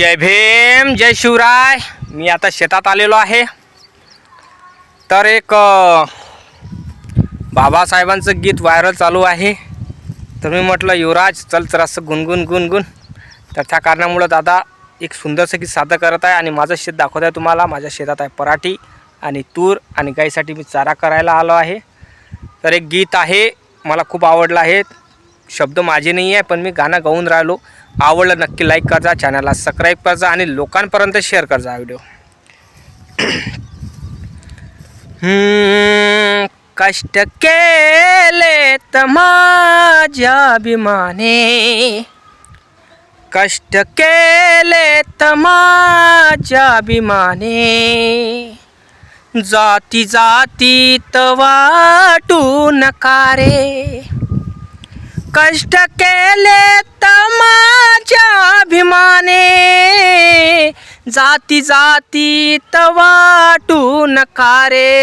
जय भीम जय शिवराय. मी आता शेतात आलेलो आहे. तर एक बाबासाहेबांचं गीत व्हायरल चालू आहे. तर मी म्हटलं युवराज चल तर असं गुणगुण गुणगुण. तर त्या कारणामुळं दादा एक सुंदरसं गीत साधं करत आहे आणि माझं शेत दाखवत आहे तुम्हाला. माझ्या शेतात आहे पराठी आणि तूर आणि गाईसाठी मी चारा करायला आलो आहे. तर एक गीत आहे मला खूप आवडलं आहे. शब्द माझे नाही आहे पण मी गाणं गाऊन राहिलो. आवडलं नक्की लाईक करजा चॅनलला सबस्क्राईब करजा आणि लोकांपर्यंत शेअर करजा व्हिडिओ कष्ट केले तमाजा अभिमाने. कष्ट केले तमाजा अभिमाने. जाती जाती तवाटू नकारे कष्ट केले तमाच्या अभिमाने. जाती जातीत वाटू नकारे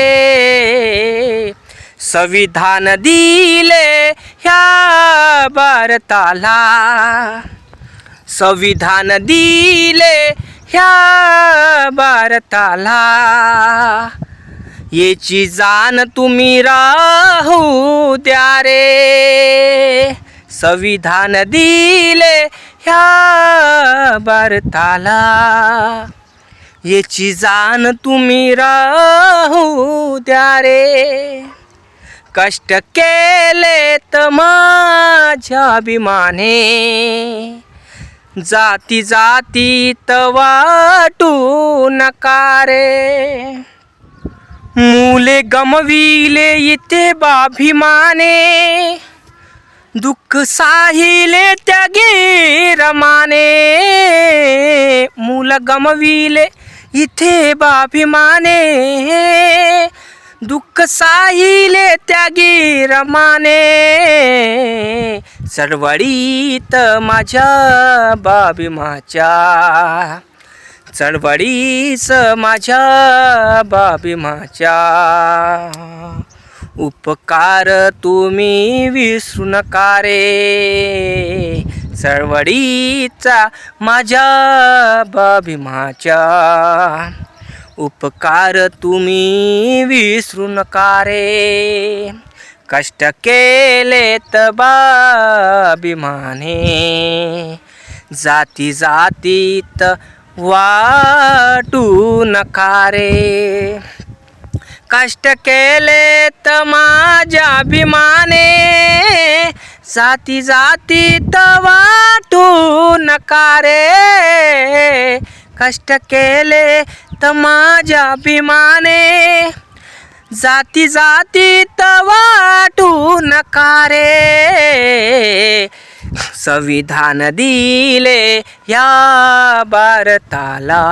संविधान दिले ह्या भारताला. संविधान दिले ह्या भारताला. याची जाण तुम्ही राहू द्या रे. संविधान दिले ह्या भारताला. याची जाण तुम्ही राहू द्या रे. कष्ट केले तर माझ्या अभिमाने. जाती जाती वाटू नकारे मुले गमविले इथे बाभिमाने. दुःख साहिले त्या रमाने मूल गमविले इथे बाभिमाने. दुःख साहिले त्यागी रमाने चळवळीत माझ्या बाभिमाच्या. चळवळीच माझ्या बाभिमाच्या. उपकार तुम्ही विसरू नका रे. चळवळीचा माझ्या बाभिमाच्या उपकार तुम्ही विसरू नका रे. कष्ट केले बाभिमाने जाती जातीत वाटू नका रे. कष्ट केले तर माझ्या अभिमाने. जाती जाती वाटू नका रे. कष्ट केले तर माझ्या अभिमाने. जाती जातीत वाटू नका रे. संविधान दिले या भारताला.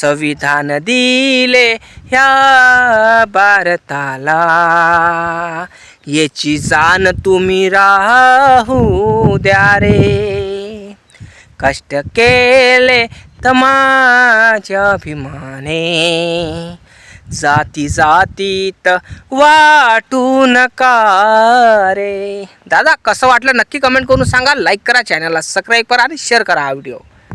संविधान दिले ह्या भारताला. याची जाण तुम्ही राहू द्या रे. कष्ट केले तमाच्या अभिमाने. जाती जातीत वाटू नका रे. दादा कसं वाटलं नक्की कमेंट करून सांगा. लाईक करा चॅनलला सबस्क्राईब करा आणि शेअर करा हा व्हिडिओ